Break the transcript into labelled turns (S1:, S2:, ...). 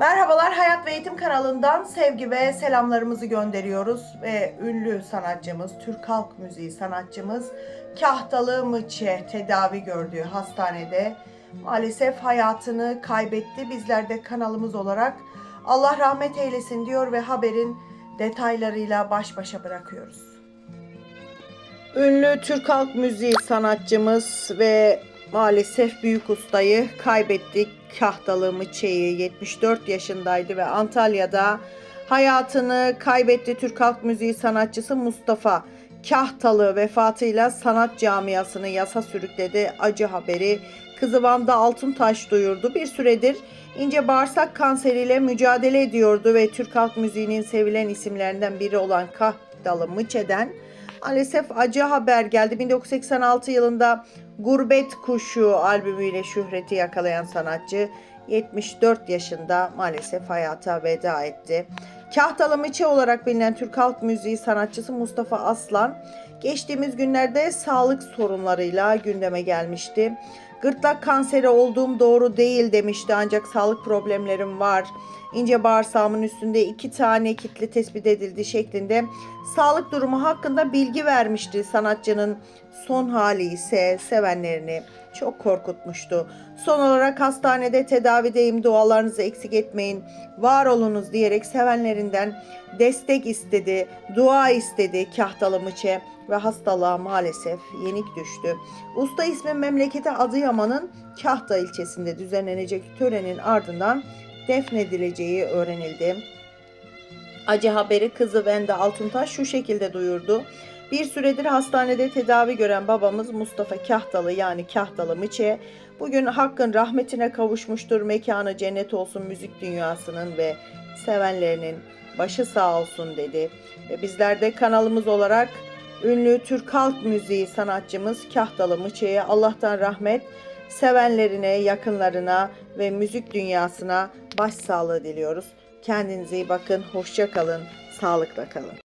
S1: Merhabalar Hayat ve Eğitim kanalından sevgi ve selamlarımızı gönderiyoruz. Ve ünlü sanatçımız, Türk Halk Müziği sanatçımız Kahtalı Mıçe tedavi gördüğü hastanede maalesef hayatını kaybetti. Bizler de kanalımız olarak Allah rahmet eylesin diyor ve haberin detaylarıyla baş başa bırakıyoruz. Ünlü Türk Halk Müziği sanatçımız ve maalesef büyük ustayı kaybettik. Kahtalı Mıçe'yi 74 yaşındaydı ve Antalya'da hayatını kaybetti Türk Halk Müziği sanatçısı Mustafa Kahtalı vefatıyla sanat camiasını yasa sürükledi. Acı haberi kızı Van'da Altıntaş duyurdu. Bir süredir ince bağırsak kanseriyle mücadele ediyordu ve Türk Halk Müziği'nin sevilen isimlerinden biri olan Kahtalı Mıçe'den Maalesef acı haber geldi. 1986 yılında Gurbet Kuşu albümüyle şöhreti yakalayan sanatçı 74 yaşında maalesef hayata veda etti. Kahtalı Mıçı olarak bilinen Türk halk müziği sanatçısı Mustafa Aslan geçtiğimiz günlerde sağlık sorunlarıyla gündeme gelmişti. Gırtlak kanseri olduğum doğru değil demişti ancak sağlık problemlerim var. İnce bağırsağımın üstünde iki tane kitle tespit edildi şeklinde sağlık durumu hakkında bilgi vermişti. Sanatçının son hali ise sevenlerini çok korkutmuştu. Son olarak hastanede tedavideyim dualarınızı eksik etmeyin var olunuz diyerek sevenlerinden destek istedi, dua istedi Kahtalı Mıçe ve hastalığa maalesef yenik düştü. Usta ismi memleketi Adıyaman'ın Kahta ilçesinde düzenlenecek törenin ardından defnedileceği öğrenildi. Acı haberi kızı Venda Altuntaş şu şekilde duyurdu. Bir süredir hastanede tedavi gören babamız Mustafa Kahtalı yani Kahtalı Mıçe bugün hakkın rahmetine kavuşmuştur. Mekanı cennet olsun müzik dünyasının ve sevenlerinin başı sağ olsun dedi. Ve bizler de kanalımız olarak ünlü Türk halk müziği sanatçımız Kahtalı Mıçe'ye Allah'tan rahmet, sevenlerine, yakınlarına ve müzik dünyasına başsağlığı diliyoruz. Kendinize iyi bakın, hoşça kalın, sağlıkla kalın.